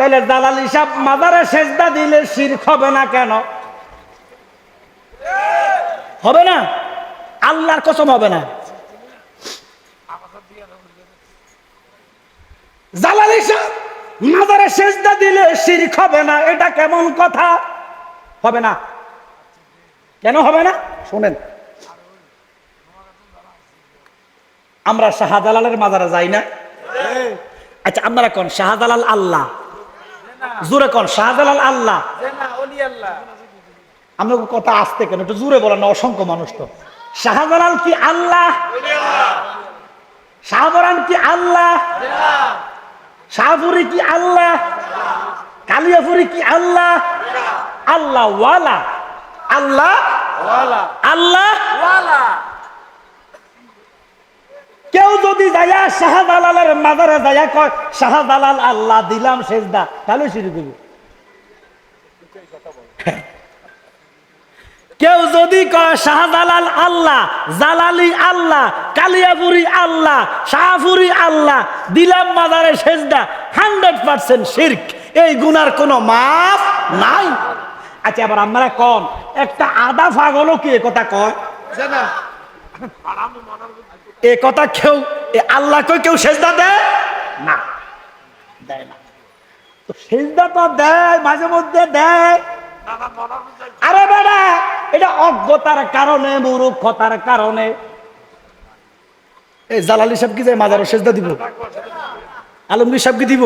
তাহলে দালালি সাহেব মাজারে সেজদা দিলে শিরক হবে না কেন? হবে না? আল্লাহর কসম হবে না। জালালি সাহেব মাজারে সেজদা দিলে শিরক হবে না এটা কেমন কথা? হবে না। কেন হবে না? শোনেন। আমরা শাহজালালের মাজারে যাই না? আচ্ছা আপনারা কোন? শাহজালাল আল্লাহ। জোরে কোন শাহজালাল আল্লাহ। আপনাকে কথা আসতে কেন? একটু জোরে বলেন না অসংখ্য মানুষ তো। শাহজালাল কি আল্লাহ? শাহবরান কি আল্লাহ? শাহপুরি কি আল্লাহ? কালিয়াপুরি কি আল্লাহ? আল্লাহ ওয়ালা। আল্লাহ আল্লাহ কেউ শাহজালালের মাজারে যায়া কয় শাহজালাল আল্লাহ দিলাম সেজদা। তাহলে শুরু করবে। কেউ যদি কয় শাহজালাল আল্লাহ জালালি আল্লাহ কালিয়াপুরি আল্লাহ শাহপুরি আল্লাহ দিলাম মাজারে সেজদা হান্ড্রেড পার্সেন্ট শির্ক। এই গুনার কোনো মাপ নাই। আচ্ছা আবার আমরা কন একটা আদা ফাগলও কি কথা কয়? এ কথা কেউ, এ আল্লাহকে কেউ সেজদা দেয়? না। দেয় না। তো সেজদা তো দেয়, মাঝে মধ্যে দেয়। আরে বেড়া এটা অজ্ঞতার কারণে, মূর্খতার কারণে। এই জালালি সাহেব কি যায় মাজারও সেজদা দিব? আলমগীর সাহেব কি দিব?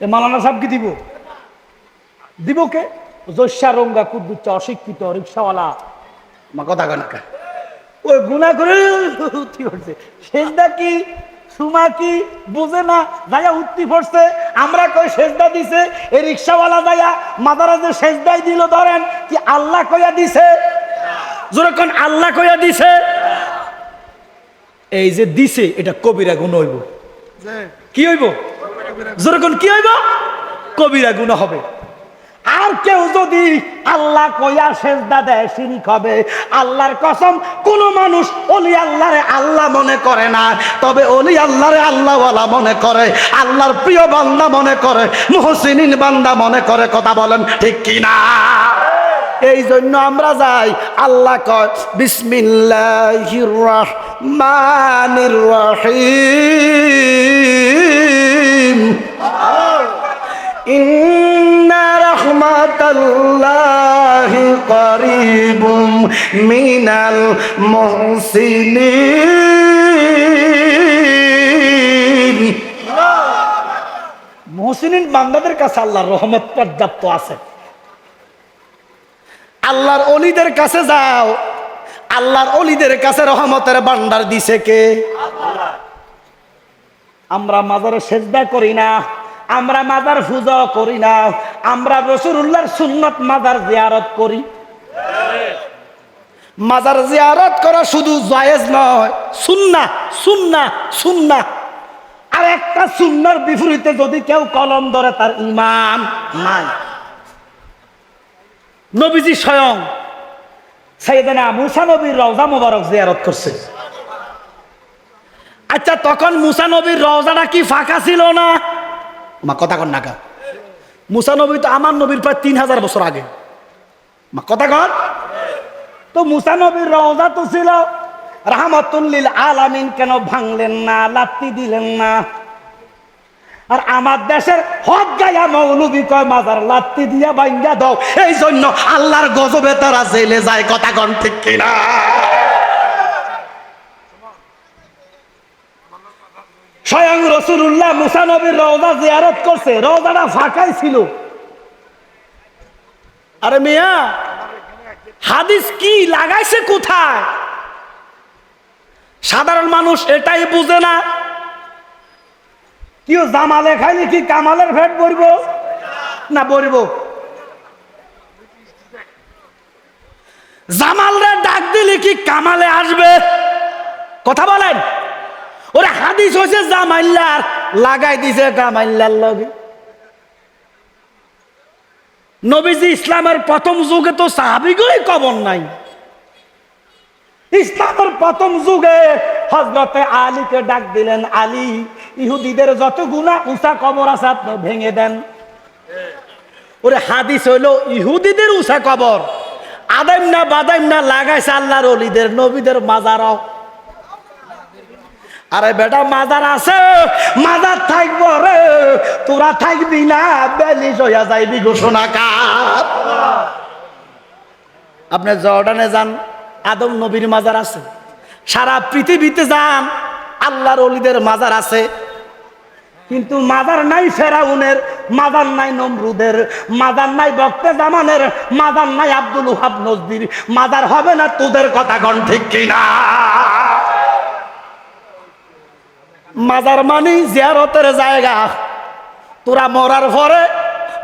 এ মালানা সাহেব কি দিব? দিব কে? জস্যা রঙ্গা কুদ্দুচ্চা, অশিক্ষিত রিক্সাওয়ালা। মা কথা কয় না কা? ওই গুণা করে উঠি পড়ছে। সেজদা কি? সুমা কি? বুঝে না যাইয়া উঠতি পড়ছে। আমরা কই সেজদা দিছে? এই রিক্সাওয়ালা যাইয়া মাদারা যে সেজদাই দিল ধরেন কি আল্লাহ কইয়া দিছে? যেরকম আল্লাহ কইয়া দিছে? এই যে দিছে এটা কবিরা গুণ হইব। কি হইব? যেরকম কি হইব? কবিরা গুণ হবে। আর কেউ যদি আল্লাহ কইয়া সেজদা দেয়, শিরিক হবে। আল্লাহর কসম, কোন মানুষ অলি আল্লাহরে আল্লাহ মনে করে না। তবে অলি আল্লাহরে আল্লাহওয়ালা মনে করে, আল্লাহর প্রিয় বান্দা মনে করে, মুহসিনিন বান্দা মনে করে, কথা বলেন ঠিক কিনা? এই জন্য আমরা যাই, আল্লাহ কয়, বিসমিল্লাহির রহমানির রহিম। إن রহমাতাল্লাহি করিবুম মিনাল মুহসিনিন মুহসিনিন বান্দাদের কাছে আল্লাহর রহমত পর্যাপ্ত আছে। আল্লাহর অলিদের কাছে যাও। আল্লাহর অলিদের কাছে রহমতের বান্দার দিছে কে? আমরা মাজারে সেজদা করি না। আমরা মাজার পূজা করি না, আমরা রসুল্লাহর সুন্নত মাজার জিয়ারত করি। মাজার জিয়ারত করা শুধু জায়েজ নয় সুন্না সুন্না সুন্না আর একটা সুন্নার বিপরীতে যদি কেউ কলম ধরে, তার ইমান নাই। নবীজি স্বয়ং সাইয়েদানা মুসা নবীর রওজা মোবারক জিয়ারত করছে। আচ্ছা তখন মুসা নবীর রওজাটা কি ফাঁকা ছিল না? মা, কথা কন নাকা মুসা নবী তো আমার নবীর প্রায় তিন হাজার বছর আগে। মা, কথা কন। তো মুসা নবীর রওজা তো ছিল রাহমাতুল্লিল আলামিন কেন ভাঙলেন না, লাত্তি দিলেন না? আর আমার দেশের হক গায়া মৌলবী কয়, মাজার লাত্তি দিয়া বাইঙ্গা দাও। এই জন্য আল্লাহর গজবে তারা জেলে যায়, কথা কন ঠিক কিনা? স্বয়ং রসুল্লাহ মুসানবীর রওজা জিয়ারত করছে, রওজাটা ফাঁকাই ছিল। আরে মিয়া, হাদিস কি লাগাইছে কোথায়? সাধারণ মানুষ এটাই বুঝে না। কেউ জামালে খাইলে কি কামালের ভেট বলব না বলব জামালরে ডাক দিলে কি কামালে আসবে? কথা বলেন। ওরে হাদিস হয়েছে জামাইল্লার, লাগাই দিছে কামাইল্লার লগে। নবীজি ইসলামের প্রথম যুগে তো সাহাবিগুলোই কবর নাই। ইসলামের প্রথম যুগে হজরতে আলীকে ডাক দিলেন, আলী, ইহুদিদের যত গুণা উঁচা কবর আছে আপনি ভেঙে দেন। ওরে হাদিস হইল, ইহুদিদের উঁচা কবর। আদাইম না বাদাইম না লাগাইছে আল্লাহর অলিদের, নবীদের মাজারও। আরে বেটা, মাজার আছে, মাজার থাকব রে। তোরা থাকবি না, বেলি হইয়া যাইবি ঘোষণা কার। আপনি জর্ডানে যান, আদম নবীর মাজার আছে। সারা পৃথিবীতে যান, আল্লাহর অলিদের মাজার আছে। কিন্তু মাদার নাই ফেরাউনের মাদার নাই নমরুদের মাদার নাই বক্তে জামানের মাদার নাই আব্দুল হাব নজদির। মাদার হবে না তোদের কথা গণ ঠিক কিনা? মাজার মানি জিয়ারতের জায়গা। তোরা মরার পরে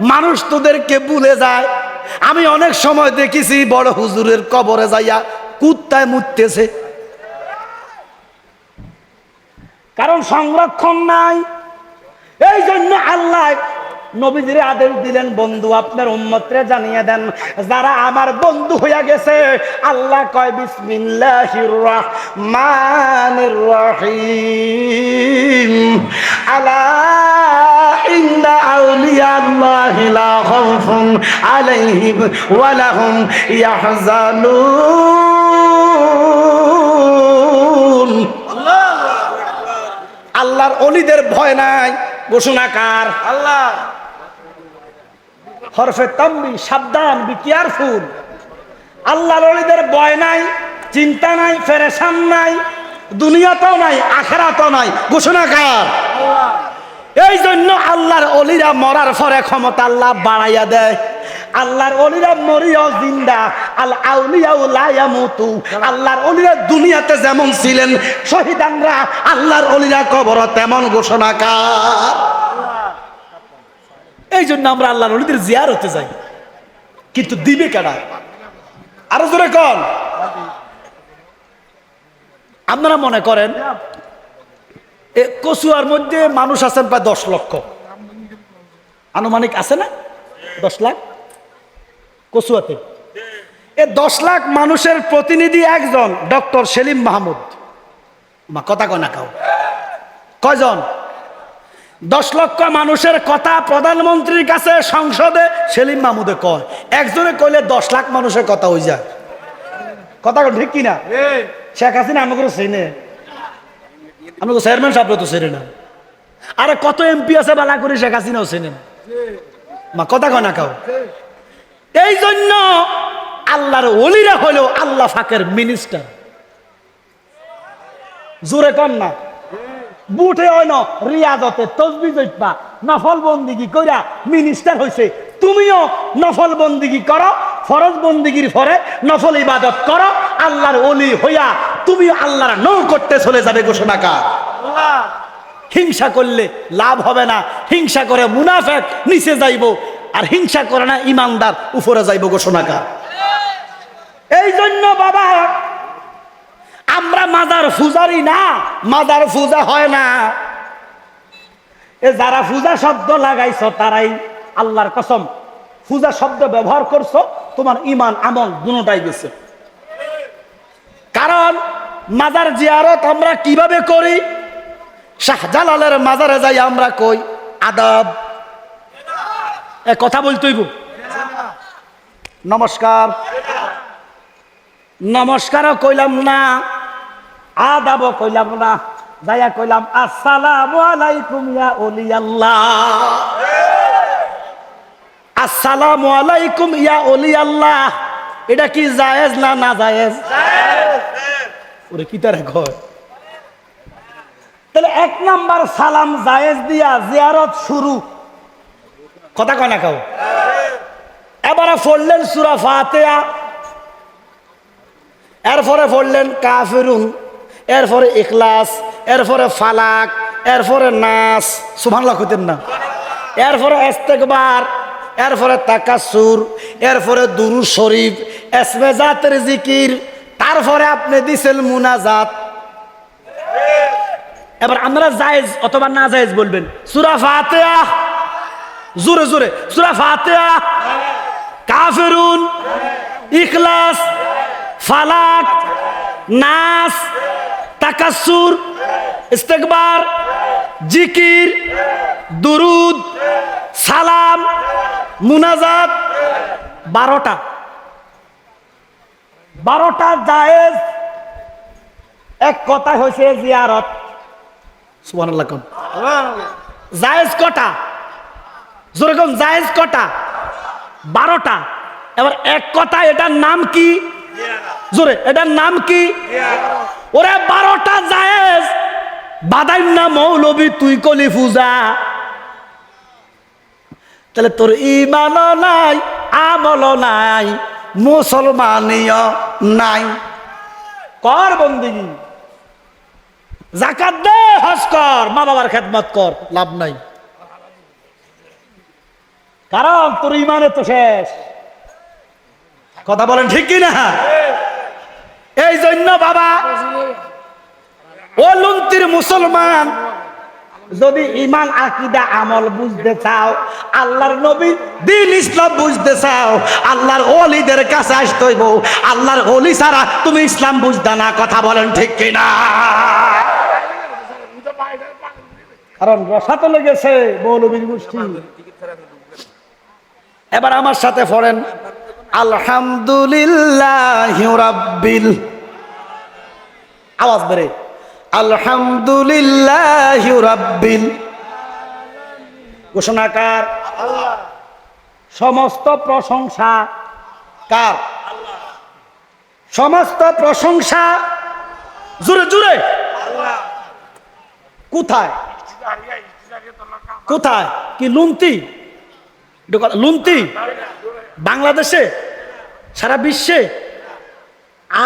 মানুষ তোদেরকে ভুলে যায়। আমি অনেক সময় দেখেছি বড় হুজুরের কবরে যাইয়া কুত্তায় মুততেছে। কারণ সংরক্ষণ নাই। এই জন্য আল্লাহ নবীজির আদেশ দিলেন, বন্ধু, আপনার উম্মতরে জানিয়ে দেন, যারা আমার বন্ধু হইয়া গেছে, আল্লাহ কয় ইয়াহজানুন আল্লাহর অলিদের ভয় নাই। ঘোষণাকার আল্লাহ। হরফে তাম্বি, সাবধান বি কেয়ারফুল আল্লাহর অলিদের বয় নাই, চিন্তা নাই, ফেরেশান নাই, দুনিয়াতেও নাই, আখেরাতেও নাই। ঘোষণাকার এই জন্য আল্লাহর অলিরা মরার পরে ক্ষমতা আল্লাহ বাড়াইয়া দেয়। আল্লাহর অলিরা মরিয়াও জিন্দা, আল আউলিয়াও লায়ামুতু আল্লাহর অলিরা দুনিয়াতে যেমন ছিলেন, শহীদানরা আল্লাহর অলিরা কবর তেমন ঘোষণাকার এই জন্য আমরা আল্লাহর অলিদের জিয়ার হতে যাই। কিন্তু দিবে কেডা আরও জোরে কন। আপনারা মনে করেন কচুয়ার মধ্যে মানুষ আছেন প্রায় দশ লক্ষ। আনুমানিক আছে না? দশ লাখ? কচুয়াতে। এ দশ লাখ মানুষের প্রতিনিধি একজন, ডক্টর সেলিম মাহমুদ। কথা কয় না কাউ? কয়জন? দশ লক্ষ মানুষের কথা প্রধানমন্ত্রীর কাছে সংসদে সেলিম মাহমুদে কয়। একজনে কইলে দশ লাখ মানুষের কথা হয়ে যায়। কথা ঠিক কিনা? শেখ হাসিনা আমাকে চেনে। আমাকে চেয়ারম্যান সাহেব তো চেনে না। আরে কত এমপি আছে বেলা করে শেখ হাসিনাও চেনেন মা কথা কয় না কাও এই জন্য আল্লাহর অলিরা হলো আল্লাহ ফাকের মিনিস্টার জোরে কন না। বুটে হয় না, রিয়াজতে তসবি জৈপা। নফল বন্দিগি কইরা মিনিস্টার হইছে। তুমিও নফল বন্দিগি করো ফরজ বন্দিগির পরে নফল ইবাদত করো, আল্লাহর অলি হইয়া তুমি আল্লাহর নৌ করতে চলে যাবে ঘোষণাকার। আল্লাহ হিংসা করলে লাভ হবে না, হিংসা করে মুনাফেক নিচে যাইব, আর হিংসা করে না ইমানদার উপরে যাইব ঘোষণাকার। এই জন্য বাবা আমরা মাদার ফুজারি না, মাদার পূজা হয় না। এ যারা পূজা শব্দ লাগাইছ, তারাই আল্লাহর কসম, পূজা শব্দ ব্যবহার করছ, তোমার ইমান আমল দুটাই গেছে। কারণ মাজার জিয়ারত আমরা কীভাবে করি? শাহজালালের মাজারে যাই আমরা কই? আদব। এ কথা বলতেইব নমস্কার। নমস্কারও কইলাম না। আদাবও কইলাম না, যাইয়া কইলাম, আসসালামু আলাইকুম ইয়া ওলি আল্লাহ আসসালামু আলাইকুম ইয়া ওলি আল্লাহ এটা কি জায়েজ না না জায়েজ? ওরে কি তার ঘর তাহলে এক নাম্বার সালাম জায়েজ দিয়া জিয়ারত শুরু। কথা কয় না কাউ? এবারে পড়লেন সুরা ফাতেয়া এরপরে পড়লেন কাফিরুন। এরপরে ইখলাস, এরপরে ফালাক, এরপরে নাস, সুবহানাল্লাহ কইতেন না। এরপরে ইস্তেকবার এরপরে তাকাসুর এরপরে দুরু শরীফ এসমে জাতের জিকির, তারপরে আপনি দিছেন মুনাজাত। এবার আমরা জায়েজ অথবা না জায়েজ বলবেন। সুরা ফাতেয়া জোরে জোরে। সুরা ফাতেয়া কাফেরুন। ইখলাস। ফালাক। নাস। তাকাসুর, ইস্তেকবার, জিকির, দুরুদ, সালাম, মুনাজাত, বারোটা। বারোটা জায়েজ। এক কথা হয়েছে জিয়ারত। জায়েজ কটা? যেরকম জায়েজ কটা? বারোটা। এবার এক কথা এটার নাম কি? জোরে, এটার নাম কি? ওরে বারোটা জায়েজ। বাদাইন না মৌলবি, তুই কলি পূজা। তাহলে তোর ইমান নাই আমল নাই, মুসলমানিও নাই। কর বন্দিগি জাকাত দে, হজ কর, মা বাবার খেদমত কর, লাভ নাই। কারণ তোর ইমানে তো শেষ। কথা বলেন ঠিক কি না এই জন্য বাবা ও লুন্তির মুসলমান যদি ইমান, আকিদা, আমল বুঝতে চাও, আল্লাহর নবী দিন ইসলাম বুঝতে চাও, আল্লাহর অলিদের কাছে আসতে হইব, আল্লাহর অলি ছাড়া তুমি ইসলাম বুঝতে না, কথা বলেন ঠিক কিনা? কারণ রসাতে লেগেছে মৌলবীর গোষ্ঠী। এবার আমার সাথে পড়েন। আলহামদুলিল্লাহ রাব্বিল আওয়াজ বেড়ে, আলহামদুলিল্লাহ রাব্বিল। ঘোষণাকার সমস্ত প্রশংসা কার? সমস্ত প্রশংসা জুড়ে জুড়ে। কোথায়? কোথায়? কি লুন্তি? লুন্তি? বাংলাদেশে, সারা বিশ্বে,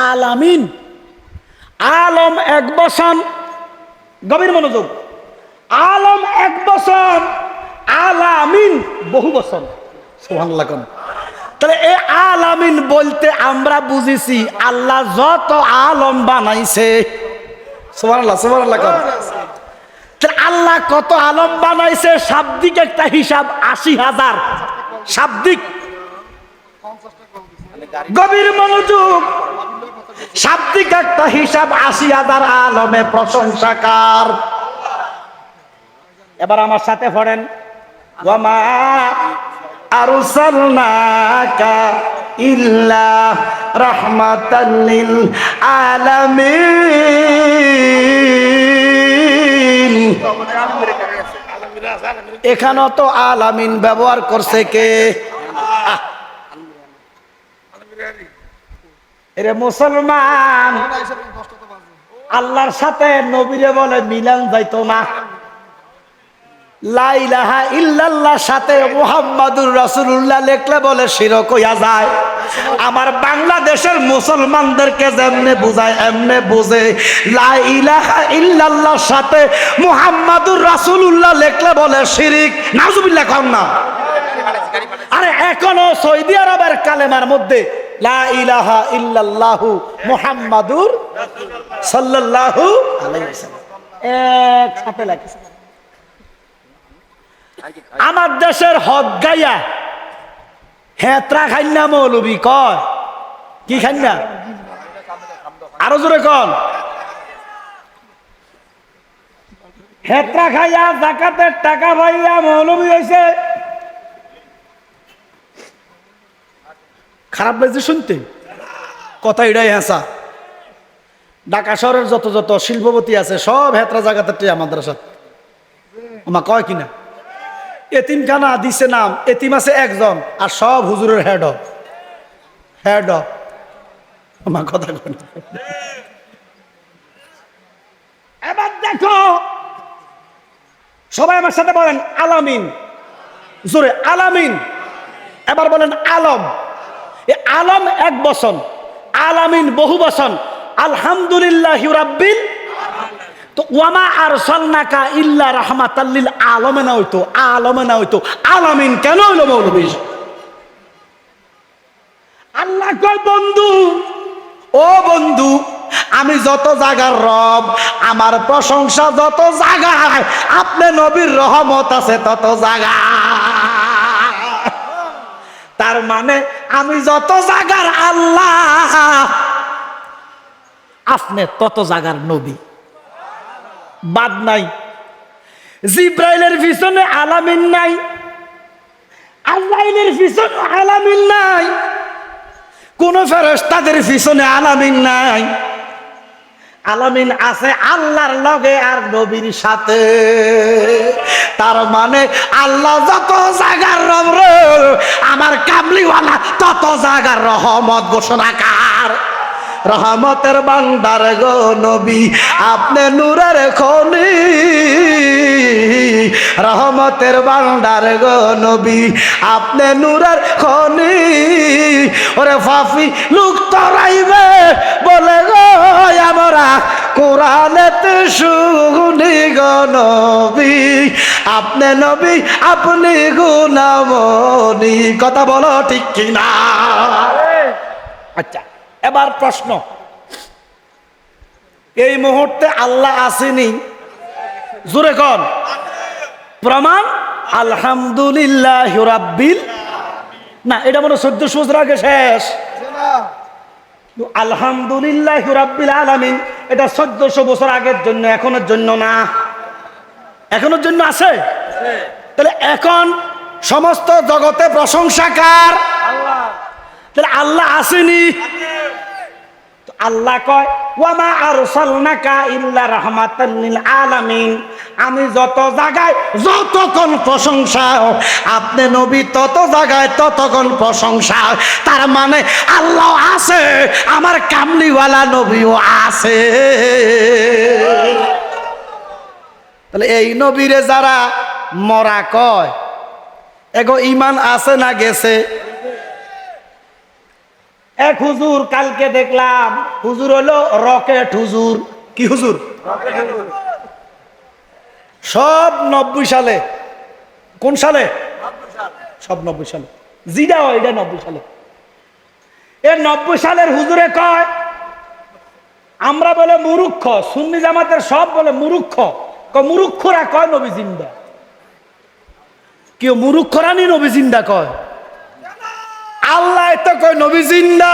আলামিন, আলম এক বসন, গভীর মনোযোগ, আলম এক বসন, আলামিন বহু বসন সোহান তাহলে এই আলামিন বলতে আমরা বুঝেছি, আল্লাহ যত আলম বানাইছে সোহান আল্লাহ কত আলম বানাইছে, শাব্দিক একটা হিসাব আশি হাজার, শাব্দিক। গভীর মনোযোগ। শাব্দিক একটা হিসাব আশি হাজার আলমে প্রশংসাকার এবার আমার সাথে পড়েন। এখানেও তো আলামিন ব্যবহার করছে কে? এরে মুসলমান আল্লাহর সাথে নবীরে বলে মিলান যাইতো না। লাইলাহা ইল্লাল্লাহ সাথে মুহাম্মাদুর রাসূলুল্লাহ লেখলে বলে শিরক হইয়া যায়। আমার বাংলাদেশের মুসলমানদেরকে যেমনে বুঝায় এমনে বুঝে। লা ইলাহা ইল্লাল্লাহ সাথে মুহাম্মাদুর রাসূলুল্লাহ লেখলে বলে শিরিক। নাউজুবিল্লাহ কম না। আরে এখনও সৌদি আরবের কালেমার মধ্যে আমার দেশের হক গাইয়া হেত্রা খান্না মৌলবি, কয়। কি খান্না আরও জোরে কন। হেত্রা খাইয়া জাকাতের টাকা পাইয়া মৌলবি হয়েছে খারাপ লাগছে শুনতে। কথা এটাই হেঁচা ঢাকা শহরের যত যত শিল্পপতি আছে, সব হেত্রা জায়গাতে আমাদের সাথে আমা কয় কিনা? এতিমখানা দিছে নাম, এতিম আছে একজন, আর সব হুজুরের হেড অফ হেড অফ আমার কথা এবার দেখো, সবাই আমার সাথে বলেন আলামিন। জোরে, আলামিন। এবার বলেন আলম। আলম এক বসন আলামিন বহু বসন আলহামদুলিল্লাহ রাব্বিল তো ওয়ামা আর সন্নাকা ইল্লা রহমাতাল্লিল আলমে না হইতো, আলমে না হইতো। আলামিন কেন হইল মৌলবী? আল্লাহ কয়, বন্ধু, ও বন্ধু, আমি যত জায়গার রব, আমার প্রশংসা যত জায়গায় আপনি নবীর রহমত আছে তত জায়গা তার মানে আমি যত জাগার আল্লাহ, আপনি তত জাগার নবী। বাদ নাই। জিব্রাইলের পিছনে আলামিন নাই। আল্লাইলের পিছনে আলামিন নাই। কোন ফেরস্তাদের পিছনে আলামিন নাই। আলামিন আছে আল্লাহর লগে আর নবীর সাথে। তার মানে আল্লাহ যত জাগার রব আমার কামলিওয়ালা তত জাগার রহমত ঘোষণাকার। রহমতের বান্দার গো নবী, আপনি নূরের খনি। রহমতের বান্দার গো নবী, আপনি নূরের খনি। ওরে ফাফি লুক তরাইবে বলে গো, আমরা কোরআনেতে শুনি গো নবী, আপনি নবী, আপনি গুনামনি কথা বলো ঠিক কিনা? আচ্ছা। এবার প্রশ্ন। এই মুহূর্তে আল্লাহ আসেনি। জোরে কন। প্রমাণ? আলহামদুলিল্লাহ রাব্বিল না এটা মনে চোদ্দশো বছর আগে শেষ। আলহামদুলিল্লাহ রাব্বিল আলামিন। এটা চোদ্দশো বছর আগের জন্য এখনের জন্য না। এখনের জন্য আছে? তাহলে এখন সমস্ত জগতে প্রশংসাকার তাহলে আল্লাহ আসেনি। আল্লাহ কয়, ওয়ামা আরসালনাকা ইল্লা রাহমাতাল লিল আলামিন। আমি যত জায়গায় যতক্ষণ প্রশংসা, আপনি নবী তত জায়গায় ততক্ষণ প্রশংসা। তার মানে আল্লাহ আছে, আমার কামলিওয়ালা নবীও আছে। তাহলে এই নবীরে যারা মরা কয়, এগো ইমান আছে না গেছে? এক হুজুর কালকে দেখলাম হুজুর হলো রকেট হুজুর। কি হুজুর? সব নব্বই সালে। কোন সালে? সব নব্বই সালে। জিডা হয় এটা নব্বই সালে। এ নব্বই সালের হুজুরে কয় আমরা বলে মুরুক্ষ সুন্নি জামাতের সব বলে মুরুক্ষ। মুরুক্ষরা কয় নবী জিন্দা? কেউ মুরুক্ষরা নি নবী জিন্দা কয়? আল্লাহ তো কয় নবী জিন্দা।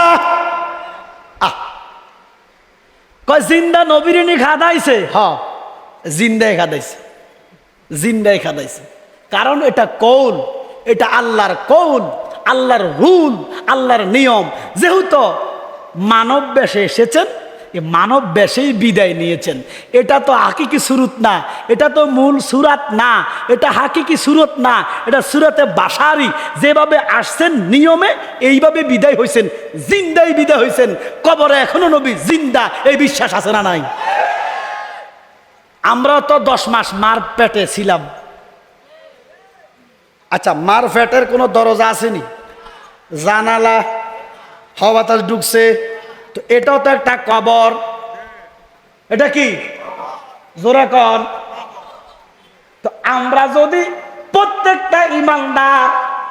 কয় জিন্দা নবীর খাদাইছে? হ জিন্দাই খাদাইছে। জিন্দাই খাদাইছে। কারণ এটা কৌল, এটা আল্লাহর কৌল, আল্লাহর রুল, আল্লাহর নিয়ম। যেহেতু মানব বেশে এসেছেন মানব বেশেই বিদায় নিয়েছেন। এটা তো হাকিকি সুরত না, এটা তো মূল সুরাত না, এটা হাকিকি সুরত না, এটা সুরতে বাসারি যেভাবে আসছেন নিয়মে, এইভাবে বিদায় হয়েছেন জিন্দাই বিদায় হয়েছেন কবরে এখনও নবী জিন্দা, এই বিশ্বাস আছে না নাই? আমরা তো দশ মাস মার পেটে ছিলাম। আচ্ছা মার পেটের কোনো দরজা আসেনি? জানালা, হাওয়া ঢুকছে তো এটাও তো একটা কবর। এটা কি? জোরে কন। তো আমরা যদি প্রত্যেকটা ইমানদার,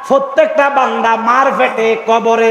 প্রত্যেকটা বান্দা মার পেটে কবরে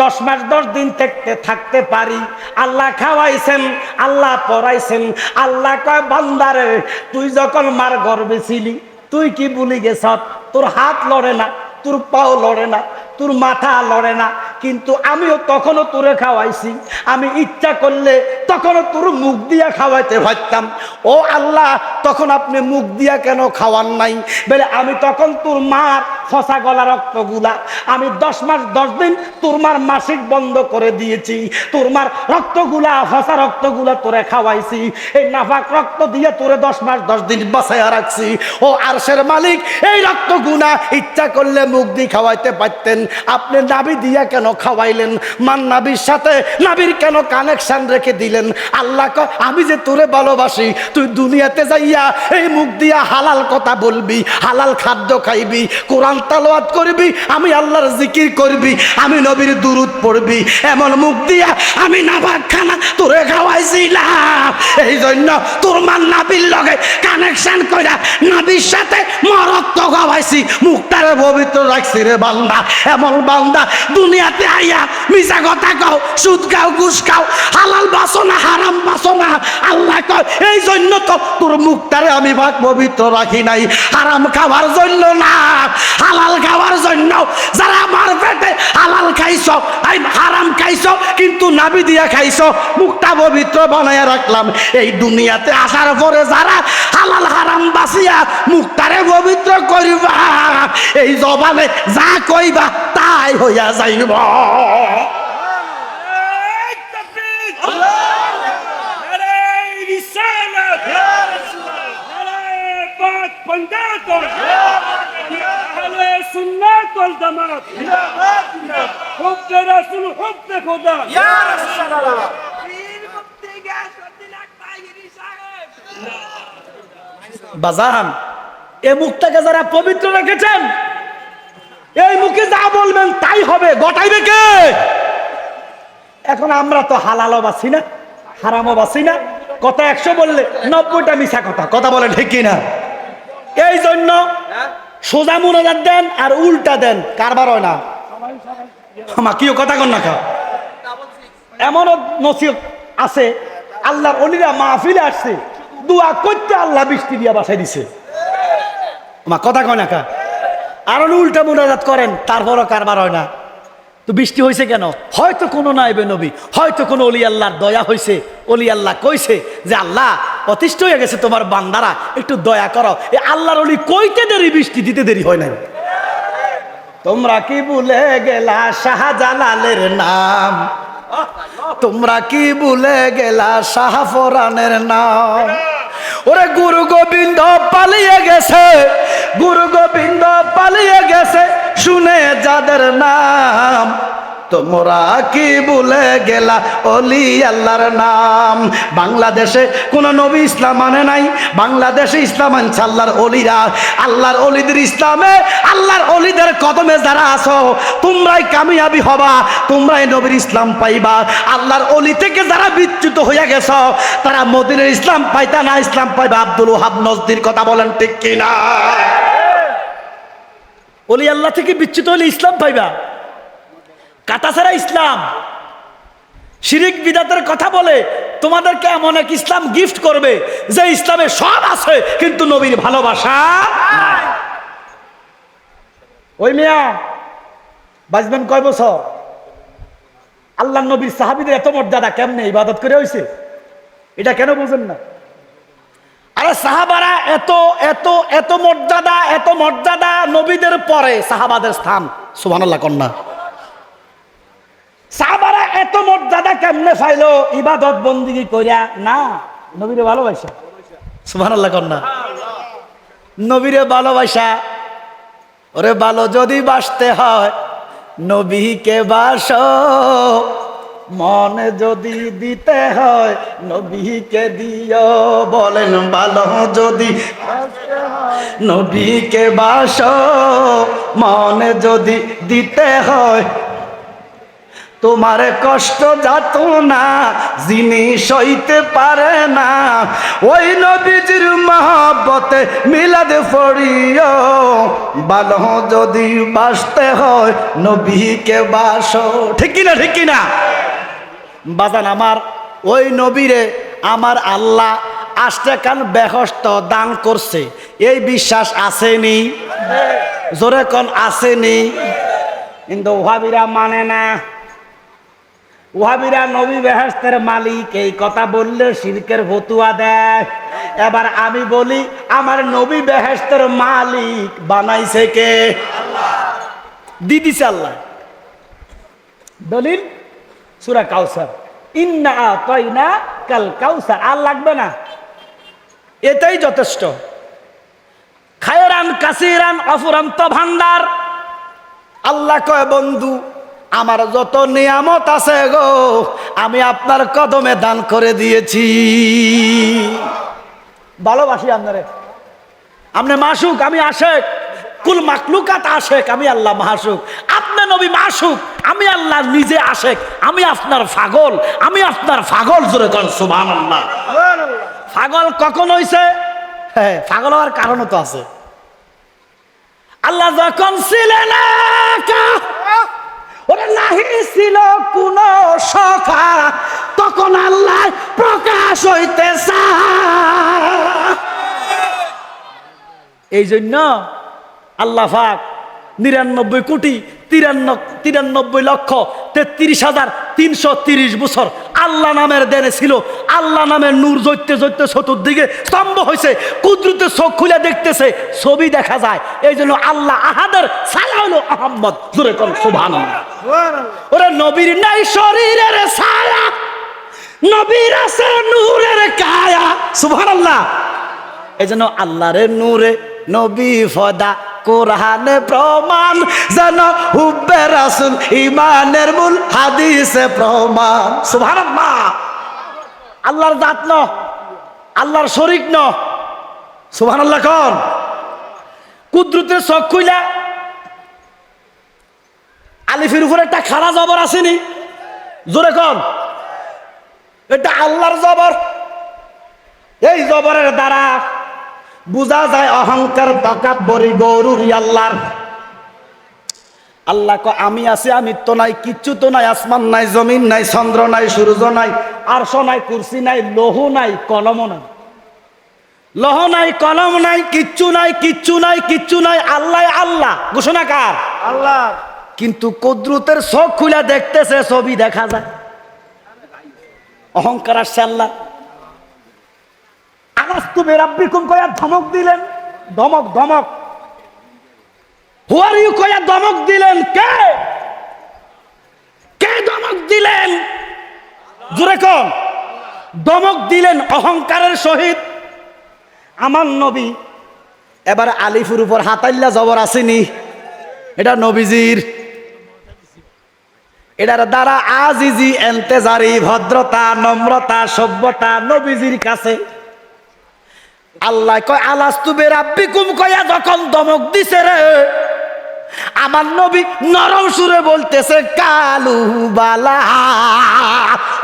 দশ মাস, দশ দিন থাকতে থাকতে পারি, আল্লাহ খাওয়াইছেন, আল্লাহ পড়াইছেন, আল্লাহ কয়, বান্দারে, তুই যখন মার গর্বে ছিলি, তুই কি বলি গেছ তোর হাত লড়ে না, তোর পাও লড়ে না, তোর মাথা লড়ে না কিন্তু আমিও তখনও তোরে খাওয়াইছি। আমি ইচ্ছা করলে তখনও তোর মুখ দিয়া খাওয়াইতে পারতাম। ও আল্লাহ, তখন আপনি মুখ দিয়া কেন খাওয়ান নাই? বলে, আমি তখন তোর মার ফসা গলা রক্তগুলা আমি দশ মাস, দশ দিন তোর মার মাসিক বন্ধ করে দিয়েছি। তোর মার রক্তগুলা ফসা রক্তগুলা তোরে খাওয়াইছি। এই নাফাক রক্ত দিয়ে তোরে দশ মাস, দশ দিন বাসায় রাখছি। ও আরশের মালিক, এই রক্তগুনা ইচ্ছা করলে মুখ দিয়ে খাওয়াইতে পারতেন। আপনি নাবি দিয়া কেন খাওয়াইলেন? মান নাবির সাথে নাবির কেন কানেকশন রেখে দিলেন? আল্লাহ আমি যে তোরে ভালোবাসি, তুই দুনিয়াতে যাইয়া এই মুখ দিয়া হালাল কথা বলবি, হালাল খাদ্য খাইবি, কোরআন তালোয়াত করবি, আমি আল্লাহর জিকির করবি, আমি নবীর দুরুদ পড়বি। এমন মুখ দিয়া আমি নাবাক খানা তোরে খাওয়াইছিলাম এই জন্য তোর মান নাবির লগে কানেকশন কইরা নাবির সাথে মরক্ত খাওয়াইছি মুখটারে পবিত্র রাখছি রে বান্দা, এমন বান্দা, দুনিয়াতে আইয়া মিশা কথা কও, সুদ খাও, ঘুষ খাও, হালাল বাসো না, হারাম বাসো না, আল্লাহ কয় এই জন্য তো তোর মুখটারে আমি ভাগ পবিত্র রাখি নাই। হারাম খাওয়ার জন্য না। হালাল খাওয়ার জন্য যারা আমার পেটে হালাল খাইছ হারাম খাইছ, কিন্তু নাবি দিয়া খাইছ, মুখটা পবিত্র বানাইয়া রাখলাম। এই দুনিয়াতে আসার পরে যারা হালাল হারাম বাসিয়া মুখটারে পবিত্র করিবা, এই জবানে যা কইবা তাই হইয়া যাইব। বাজান এ মুখটাকে যারা পবিত্র রেখেছেন এই মুখে যা বলবেন তাই হবে গটাইবে কে? এখন আমরা তো হালালও বাসি না হারামও বাসি না কথা একশো বললে নব্বইটা মিশা কথা কথা বলে ঠিক না এই জন্য সোজা মুনাজাত দেন আর উল্টা দেন, কারবার হয় না। আমা, কিও কথা কন না খা এমনও নসিব আছে, আল্লাহর অলিরা মাহফিলে আসছে, দোয়া করতে আল্লাহ বৃষ্টি দিয়া বাসায় দিছে। মা কথা কয় না আর উল্টা মুনাজাত করেন, তারপরও কারবার হয় না। তো বৃষ্টি হয়েছে কেন? হয়তো কোনো নাইবে নবী, হয়তো কোনো অলি আল্লাহর দয়া হয়েছে অলি আল্লাহ কইছে যে আল্লাহ অতিষ্ঠ হয়ে গেছে তোমার বান্দারা, একটু দয়া করো। এ আল্লাহর অলি কইতে দেরি, বৃষ্টি দিতে দেরি হয় নাই। তোমরা কি ভুলে গেলা শাহজালালের নাম? তোমরা কি ভুলে গেলা শাহফরানের নাম? ওরে গুরু গোবিন্দ পালিয়ে গেছে, গুরু গোবিন্দ পালিয়ে গেছে, শুনে যাদের নাম। তোমরা কি ভুলে গেলা? অলি আল্লাহর নাম। বাংলাদেশে কোন নবী ইসলাম মানে নাই। বাংলাদেশে ইসলাম আনছে আল্লাহর অলিরা। আল্লাহর অলিদের ইসলামে আল্লাহর অলিদের কদমে যারা আছো, তোমরাই কামিয়াবি হবা, তোমরাই নবীর ইসলাম পাইবা। আল্লাহর অলি থেকে যারা বিচ্যুত হইয়া গেছ, তারা মদিনের ইসলাম পাইতা না, ইসলাম পাইবা আব্দুল ওহাব নজদির কথা বলেন ঠিক কিনা? অলি আল্লাহ থেকে বিচ্যুত হলে ইসলাম পাইবা। কাটাছাড়া ইসলাম। শিরিক বিদাতের কথা বলে তোমাদেরকে এমন এক ইসলাম গিফট করবে, যে ইসলামে সব আছে, কিন্তু নবীর ভালোবাসা ওই মিয়া, বাঁচবেন কয় বছর? আল্লাহ নবীর সাহাবিদের এত মর্যাদা কেমনে ইবাদত করে হয়েছে এটা কেন বুঝেন না? আরে সাহাবারা এত এত এত মর্যাদা এত মর্যাদা নবীদের পরে সাহাবাদের স্থান। সুবহানাল্লাহ, কন্যা। সাহাবারা এত মর্যাদা কেমনে পাইলো? ইবাদত বন্দিগি করিয়া না, নবীরে ভালোবাসা। সুবহানাল্লাহ কন্যা নবীরে ভালোবাসা। ওরে ভালো যদি বাসতে হয়, নবীকে বাস। মনে যদি দিতে হয়, নবীকে দিও। বলেন, ভালো যদি নবীকে বাস। মনে যদি দিতে হয় তোমার কষ্ট যাত না, যিনি সইতে পারে না। ওই নবীজির মহাব্বতে মিলাদ পড়িও, ভালো যদি বাসতে হয় নবীকে বাস। ঠিক কিনা ঠিক কিনা? বাজান, আমার ওই নবীরে আমার আল্লাহ আষ্টে কান বেহস্ত দান করছে। এই বিশ্বাস আসেনি? জোরে কন, আসেনি? কিন্তু ওহাবিরা মানে না। ওহাবিরা নবী বেহেস্তের মালিক, এই কথা বললে শিরকের ফতুয়া দেয়। এবার আমি বলি, আমার নবী বেহেস্তের মালিক বানাইছে কে? দিদিছে আল্লাহ। দলিল, সুরা কাউসার ইন্না তৈনা কাল কাউসার আর লাগবে না। এটাই যথেষ্ট। খায়রান, কাসিরান, অফুরান্ত ভান্ডার। আল্লাহ কয়, বন্ধু আমার যত নিয়ামত আছে গো আমি আপনার কদমে দান করে দিয়েছি। ভালোবাসি আপনারে। আপনি মাসুক আমি আশেক। কুল মাকলুকাত আশেক আমি আল্লাহ মাসুক। আপনি নবী মাসুক আমি আল্লাহ নিজে আশেক। আমি আপনার ফাগল আমি আপনার ফাগল জোরে কন সুবহান আল্লাহ ফাগল কখন হইছে? হ্যাঁ ফাগল হওয়ার কারণও তো আছে। আল্লাহ যখন ছিলেন একা, নাহি ছিল কোন সখা তখন আল্লাহ প্রকাশ হইতে। এই জন্য আল্লাহ ফাক নিরানব্বই কোটি তিরান্ন- তিরানব্বই লক্ষ তেত্রিশ হাজার তিনশো তিরিশ বছর আল্লাহ নামের দেনে ছিল। আল্লাহ নামের নূর জৈতে জৈতে চতুর্দিকে স্তম্ভ হয়েছে কুদরতে চোখ খুলে দেখতেছে ছবি দেখা যায়। এই জন্য আল্লাহ আহাদের হলো আহম্মদ। জোরে কর সুবহান ওরে নবীর নাই শরীরের ছায়া নবীর আছে নূরের কায়া। সুবহানাল্লাহ। এই জন্য আল্লাহরে নূরে নবী ফদা কোরআনে প্রমাণ, যেন হুব্বে রাসুল ইমানের মূল হাদিসে প্রমাণ। সুবহানাল্লাহ। আল্লাহর জাত ন আল্লাহর শরিক ন সুবহানাল্লাহ কন। কুদরতের চোখ খুইলা আলিফের উপরে একটা খাড়া জবর আসেনি? জোরে কন। এটা আল্লাহর জবর। এই জবরের দ্বারা বোঝা যায় অহংকার তকাব্বরি গৌরুর আল্লাহর আল্লাহ ক আমি আছি আমি তো নাই কিচ্ছু তো নাই আসমান নাই জমিন নাই চন্দ্র নাই সূর্য নাই আরশ নাই কুরসি নাই লৌহ নাই কলম নাই। লহ নাই কলম নাই কিচ্ছু নাই কিচ্ছু নাই কিচ্ছু নাই আল্লাহ আল্লাহ। ঘোষণা কার? আল্লাহ। কিন্তু কদ্রুতের চোখ খুলে দেখতেছে ছবি দেখা যায়। অহংকার আসছে আল্লাহ। আনাস তুমি রাব্বিকুম কয়া ধমক দিলেন? ধমক ধমক। হুয়ার ইউ কয়া ধমক দিলেন? কে? কে ধমক দিলেন? জোরে কম ধমক দিলেন অহংকারের সহিত। আমার নবী এবার আলিফুর উপর হাতাইল্লা জবর আসেনি। এটা নবীজির। এটার দ্বারা আজিজি, এন্তেজারি, ভদ্রতা, নম্রতা, সভ্যতা নবীজির কাছে। আল্লাহ কয় আলাস্তু বেরাব্বিকুম কয়া যখন দমক দিছে রে? আমার নবী নরম সুরে বলতেছে কালু বালা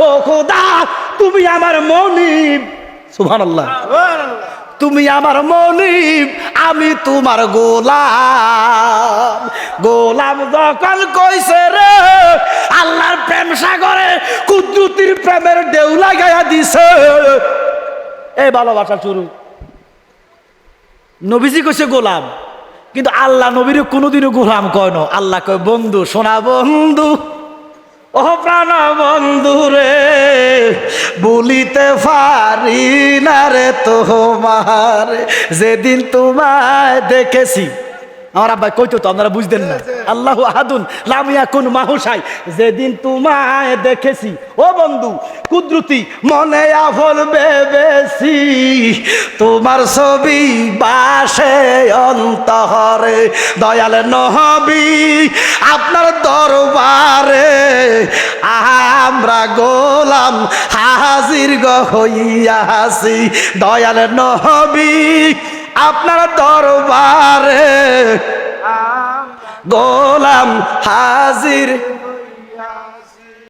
ও খোদা তুমি আমার মনিব। সুবহানাল্লাহ। তুমি আমার মনিব আমি তোমার গোলাম। গোলাম যখন কইছে রে আল্লাহর প্রেম সাগরে কুদ্রুতির প্রেমের ঢেউ লাগাইয়া দিছে। এই ভালোবাসা শুরু। নবীজি কইছে গোলাম। কিন্তু আল্লাহ নবীর কোনোদিনও গোলাম কয় না। আল্লাহ কয়, বন্ধু, সোনা বন্ধু, ও প্রাণ বন্ধু রে, বলিতে পারি না রে তোমার। যেদিন তোমায় দেখেছি আমার আব্বাই কইতো তো আপনারা বুঝতেন না। আল্লাহ আহাদুন লামিয়া কোন মাহুসাই যেদিন তোমায় দেখেছি ও বন্ধু কুদরতি মনে আফল বেবেছি তোমার ছবি বাসে অন্তরে দয়াল নহবি আপনার দরবারে আমরা গোলাম হাজির গইয়াছি দয়াল নহবি আপনার দরবারে গোলাম হাজির